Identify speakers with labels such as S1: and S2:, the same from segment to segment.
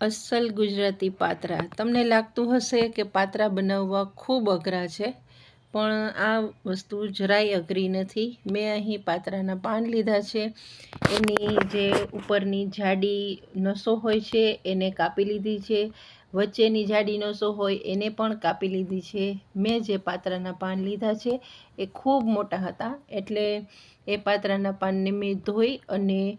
S1: અસલ ગુજરાતી પાત્રા. તમને લાગતું હશે કે પાત્રા બનાવવા ખૂબ અઘરા છે, પણ આ વસ્તુ જરાય અઘરી નથી. મેં અહીં પાતરાના પાન લીધા છે. એની જે ઉપરની જાડી નસો હોય છે, એને કાપી લીધી છે. વચ્ચેની જાડી નસો હોય, એને પણ કાપી લીધી છે. મેં જે પાતરાના પાન લીધા છે, એ ખૂબ મોટા હતા. એટલે એ પાતરાના પાનને મેં ધોઈ અને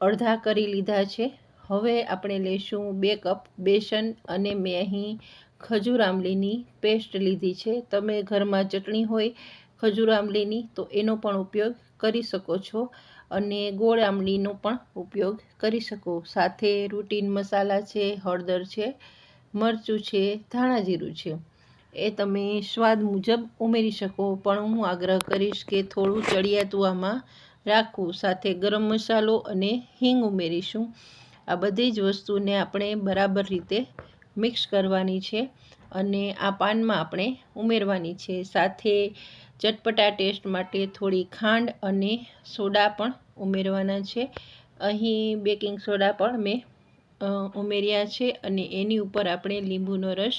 S1: અડધા કરી લીધા છે. હવે આપણે લઈશું બે કપ બેસન અને મેં અહીં ખજૂર આંબલીની પેસ્ટ લીધી છે. તમે ઘરમાં ચટણી હોય ખજૂર આંબલીની તો એનો પણ ઉપયોગ કરી શકો છો અને ગોળ આંબલીનો પણ ઉપયોગ કરી શકો. સાથે રૂટીન મસાલા છે, હળદર છે, મરચું છે, ધાણા જીરું છે. એ તમે સ્વાદ મુજબ ઉમેરી શકો, પણ હું આગ્રહ કરીશ કે થોડું ચડિયાતું આમાં રાખવું. સાથે ગરમ મસાલો અને હિંગ ઉમેરીશું. આ બધી જ વસ્તુને આપણે બરાબર રીતે મિક્સ કરવાની છે અને આ પાનમાં આપણે ઉમેરવાની છે. સાથે ચટપટા ટેસ્ટ માટે થોડી ખાંડ અને સોડા પણ ઉમેરવાના છે. અહીં બેકિંગ સોડા પણ મેં ઉમેર્યા છે અને એની ઉપર આપણે લીંબુનો રસ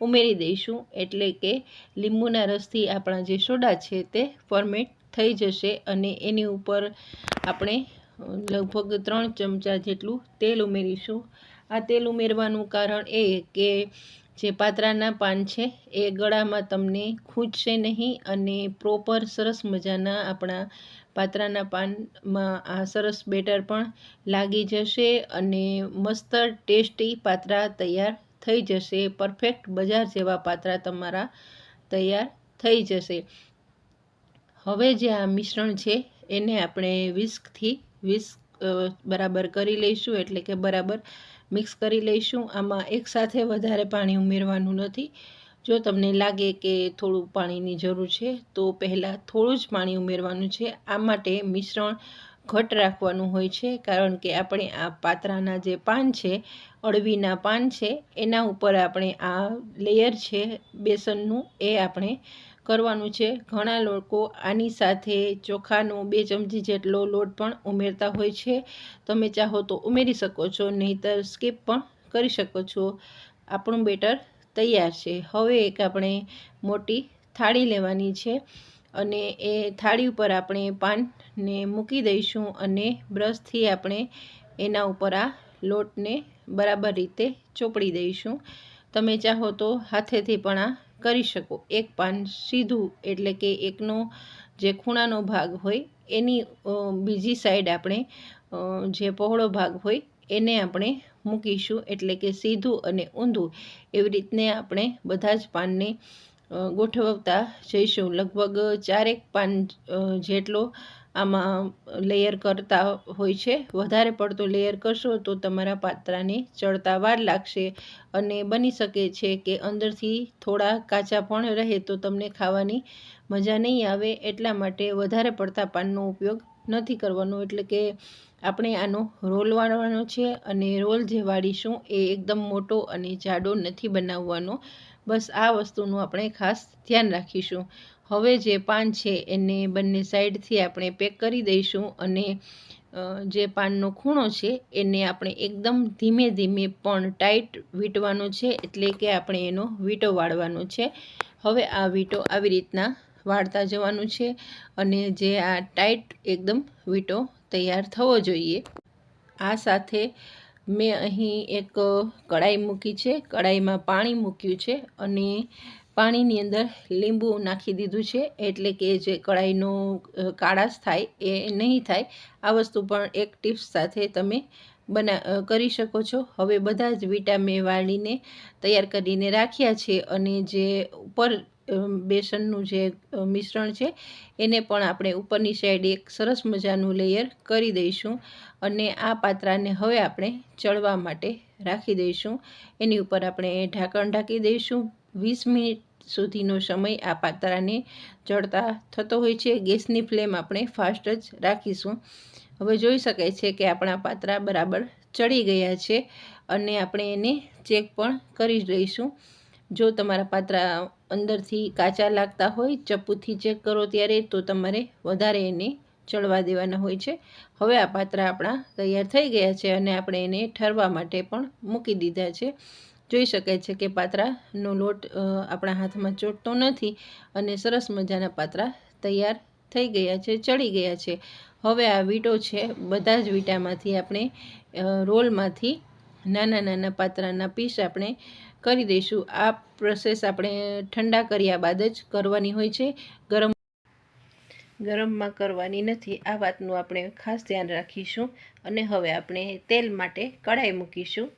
S1: ઉમેરી દઈશું. એટલે કે લીંબુના રસથી આપણા જે સોડા છે તે ફોર્મેટ થઈ જશે અને એની ઉપર આપણે લગભગ ત્રણ ચમચા જેટલું તેલ ઉમેરીશું. આ તેલ ઉમેરવાનું કારણ એ કે જે પાત્રાના પાન છે, એ ગળામાં તમને ખૂંચશે નહીં અને પ્રોપર સરસ મજાના આપણા પાત્રાના પાનમાં આ સરસ બેટર પણ લાગી જશે અને મસ્ત ટેસ્ટી પાત્રા તૈયાર થઈ જશે. પરફેક્ટ બજાર જેવા પાત્રા તમારા તૈયાર થઈ જશે. હવે જે આ મિશ્રણ છે, એને આપણે વિસ્કથી વિસ્ક બરાબર કરી લઈશું, એટલે કે બરાબર મિક્સ કરી લઈશું. આમાં એકસાથે વધારે પાણી ઉમેરવાનું નથી. જો તમને લાગે કે થોડું પાણીની જરૂર છે, તો પહેલાં થોડું જ પાણી ઉમેરવાનું છે. આ માટે મિશ્રણ ઘટ રાખવાનું હોય છે, કારણ કે આપણે આ પાત્રાના જે પાન છે, અળવીના પાન છે, એના ઉપર આપણે આ લેયર છે, બેસનનું, એ આપણે કરવાનું છે. ઘણા લોકો આની સાથે ચોખાનો બે ચમચી જેટલો લોટ પણ ઉમેરતા હોય છે. તમે ચાહો તો ઉમેરી શકો છો, નહીંતર સ્કીપ પણ કરી શકો છો. આપણું બેટર તૈયાર છે. હવે એક આપણે મોટી થાળી લેવાની છે અને એ થાળી ઉપર આપણે પાનને મૂકી દઈશું અને બ્રશથી આપણે એના ઉપર આ લોટને બરાબર રીતે ચોપડી દઈશું. તમે ચાહો તો હાથેથી પણ આ કરી શકો. એક પાન સીધું એટલે કે એકનો જે ખૂણાનો ભાગ હોય, એની બીજી સાઈડ આપણે જે પહોળો ભાગ હોય, એને આપણે મૂકીશું. એટલે કે સીધું અને ઊંધું એવી રીતને આપણે બધા જ પાનને ગોઠવતા જઈશું. લગભગ ચારેક પાન જેટલો આમાં લેયર કરતા હોય છે. વધારે પડતો લેયર કરશો તો તમારા પાત્રાને ચડતા વાર લાગશે અને બની શકે છે કે અંદરથી થોડા કાચા પણ રહે તો તમને ખાવાની મજા નહીં આવે. એટલા માટે વધારે પડતા પાનનો ઉપયોગ નથી કરવાનો. એટલે કે આપણે આનો રોલ વાળવાનો છે અને રોલ જે વાળીશું એ એકદમ મોટો અને જાડો નથી બનાવવાનો. બસ આ વસ્તુનું આપણે ખાસ ધ્યાન રાખીશું. હવે જે પાન છે એને બંને સાઈડથી આપણે પેક કરી દઈશું અને જે પાનનો ખૂણો છે એને આપણે એકદમ ધીમે ધીમે પણ ટાઈટ વીંટવાનો છે એટલે કે આપણે એનો વીંટો વાળવાનો છે. હવે આ વીંટો આવી રીતના વાળતા જવાનું છે અને જે આ ટાઈટ એકદમ વીંટો તૈયાર થવો જોઈએ. આ સાથે મેં અહીં એક કઢાઈ મૂકી છે. કઢાઈમાં પાણી મૂક્યું છે અને પાણીની અંદર લીંબુ નાખી દીધું છે, એટલે કે જે કઢાઈનો કાળાશ થાય એ નહીં થાય, આ વસ્તુ પણ એક ટિપ્સ સાથે તમે બના કરી શકો છો. હવે બધા જ વિટામિન વાળીને તૈયાર કરીને રાખ્યા છે અને જે ઉપર બેસનનું જે મિશ્રણ છે, એને પણ આપણે ઉપરની સાઈડ એક સરસ મજાનું લેયર કરી દઈશું અને આ પાત્રાને હવે આપણે ચડવા માટે રાખી દઈશું. એની ઉપર આપણે ઢાંકણ ઢાંકી દઈશું. વીસ મિનિટ સુધીનો સમય આ પાતરાને ચડતા થતો હોય છે. ગેસની ફ્લેમ આપણે ફાસ્ટ જ રાખીશું. હવે જોઈ શકાય છે કે આપણા પાતરા બરાબર ચડી ગયા છે અને આપણે એને ચેક પણ કરી દઈશું જો તમારા પાતરા અંદરથી કાચા લાગતા હોય, ચપ્પુથી ચેક કરો ત્યારે તો તમારે વધારે એને ચડવા દેવાના હોય છે. હવે આ પાત્રા આપણા તૈયાર થઈ ગયા છે અને આપણે એને ઠરવા માટે પણ મૂકી દીધા છે. જોઈ શકાય છે કે પાત્રાનો લોટ આપણા હાથમાં ચોટતો નથી અને સરસ મજાના પાત્રા તૈયાર થઈ ગયા છે, ચડી ગયા છે. હવે આ વીંટો છે, બધા જ વીંટામાંથી આપણે રોલમાંથી નાના નાના પાત્રાના પીસ આપણે કરી દઈશું. આ પ્રોસેસ આપણે ઠંડા કર્યા બાદ જ કરવાની હોય છે. ગરમ ગરમમાં કરવાની નથી, આ વાતનું આપણે ખાસ ધ્યાન રાખીશું અને હવે આપણે તેલ માટે કઢાઈ મૂકીશું.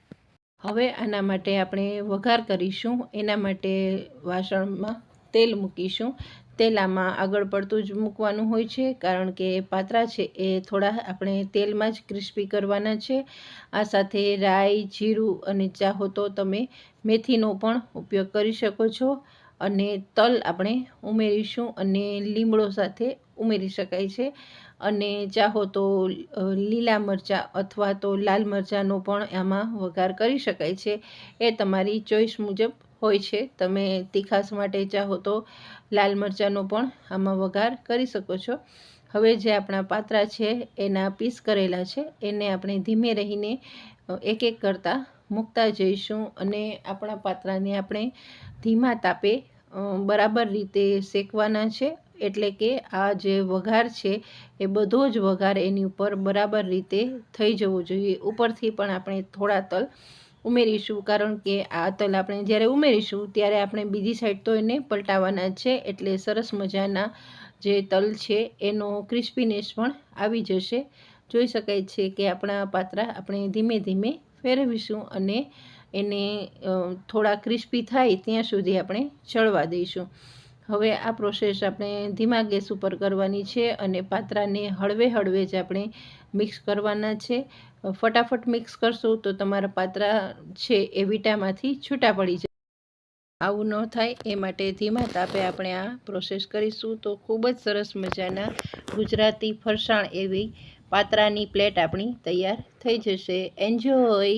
S1: હવે આના માટે આપણે વઘાર કરીશું, એના માટે વાસણમાં તેલ મૂકીશું. તેલ આમાં આગળ પડતું જ મૂકવાનું હોય છે, કારણ કે પાત્રા છે એ થોડા આપણે તેલમાં જ ક્રિસ્પી કરવાના છે. આ સાથે રાઈ, જીરું અને ચાહો તો તમે મેથીનો પણ ઉપયોગ કરી શકો છો. અને તલ આપણે ઉમેરીશું અને લીમડો સાથે ઉમેરી શકાય છે. અને ચાહો તો લીલા મરચાં અથવા તો લાલ મરચાંનો પણ આમાં વઘાર કરી શકાય છે. એ તમારી ચોઈસ મુજબ હોય છે. તમે તીખાસ માટે ચાહો તો લાલ મરચાંનો પણ આમાં વઘાર કરી શકો છો. હવે જે આપણા પાત્રા છે, એના પીસ કરેલા છે. એને આપણે ધીમે રહીને એક એક કરતાં મૂકતા જઈશું અને આપણા પાત્રાને આપણે ધીમા તાપે બરાબર રીતે શેકવાના છે. એટલે કે આ જે વઘાર છે, એ બધો જ વઘાર એની ઉપર બરાબર રીતે થઈ જવો જોઈએ. ઉપરથી પણ આપણે થોડા તલ ઉમેરીશું, કારણ કે આ તલ આપણે જ્યારે ઉમેરીશું, ત્યારે આપણે બીજી સાઈડ તો એને પલટાવવાના છે, એટલે સરસ મજાના જે તલ છે, એનો ક્રિસ્પીનેસ પણ આવી જશે. જોઈ શકાય છે કે આપણા પાત્રા આપણે ધીમે ધીમે ફેરવીશું અને એને થોડા ક્રિસ્પી થાય ત્યાં સુધી આપણે ચડવા દઈશું. હવે આ પ્રોસેસ આપણે ધીમા ગેસ ઉપર કરવાની છે અને પાત્રાને હળવે હળવે જ આપણે મિક્સ કરવાના છે. ફટાફટ મિક્સ કરશું તો તમારા પાત્રા છે એ વિટામાંથી છૂટા પડી જાય. આવું ન થાય એ માટે ધીમા તાપે આપણે આ પ્રોસેસ કરીશું તો ખૂબ જ સરસ મજાના ગુજરાતી ફરસાણ એવી પાત્રાની પ્લેટ આપણી તૈયાર થઈ જશે. એન્જોય